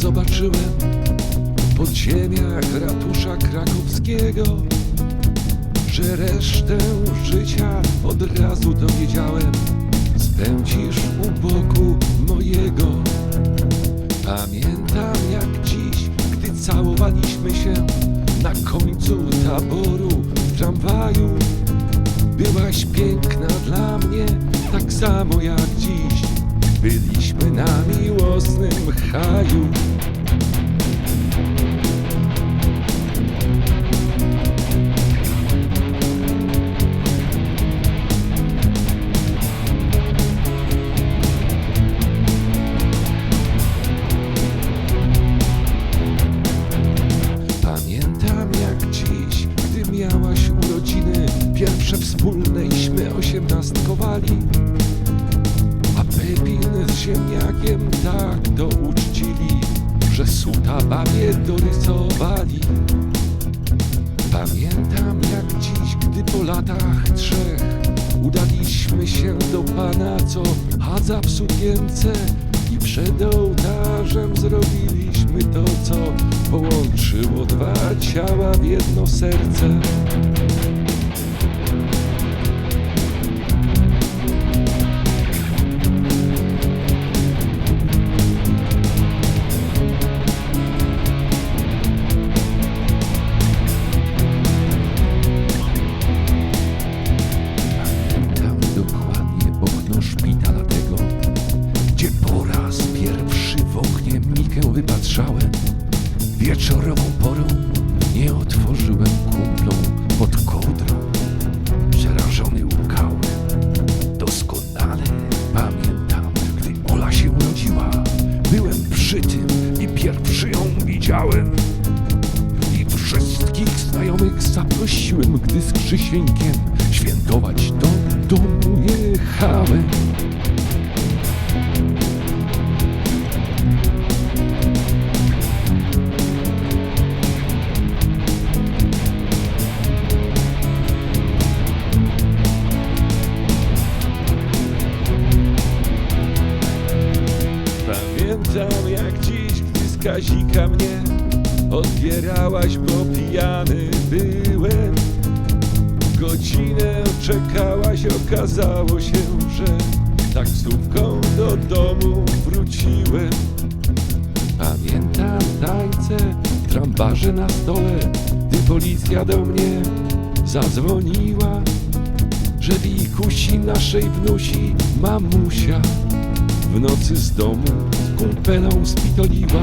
zobaczyłem w podziemiach ratusza krakowskiego, że resztę życia od razu dowiedziałem, spędzisz u boku mojego. Pamiętam jak dziś, gdy całowaliśmy się na końcu taboru w tramwaju. Byłaś piękna dla mnie, tak samo jak dziś. Byliśmy na miłosnym haju. Pamiętam jak dziś, gdy miałaś urodziny Pierwsze wspólneśmy osiemnastkowali suta babie dorysowali. Pamiętam jak dziś, gdy po latach trzech Udaliśmy się do pana, co chadza w sukience I przed ołtarzem zrobiliśmy to, co Połączyło dwa ciała w jedno serce wypatrzałem. Wieczorową porą nie otworzyłem kumplą pod kołdrą. Przerażony łkałem. Doskonale pamiętam, gdy Ola się urodziła. Byłem przy tym i pierwszy ją widziałem. I wszystkich znajomych zaprosiłem, gdy z Krzysieńkiem świętować do domu jechałem. Kazika mnie odbierałaś, bo pijany byłem. Godzinę czekałaś, okazało się, że taksówką do domu wróciłem. Pamiętam tańce w trambarze na stole, gdy policja do mnie zadzwoniła, że wikusi naszej wnusi mamusia w nocy z domu z kumpelą spitoliła.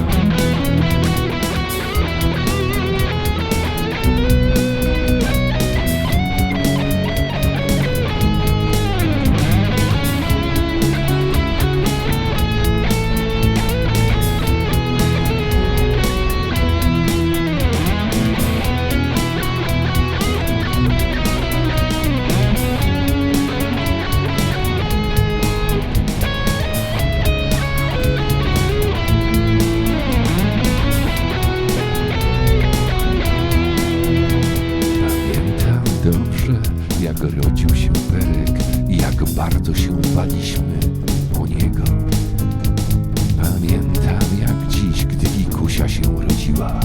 bardzo się baliśmy o niego. Pamiętam jak dziś, gdy Ikusia się urodziła.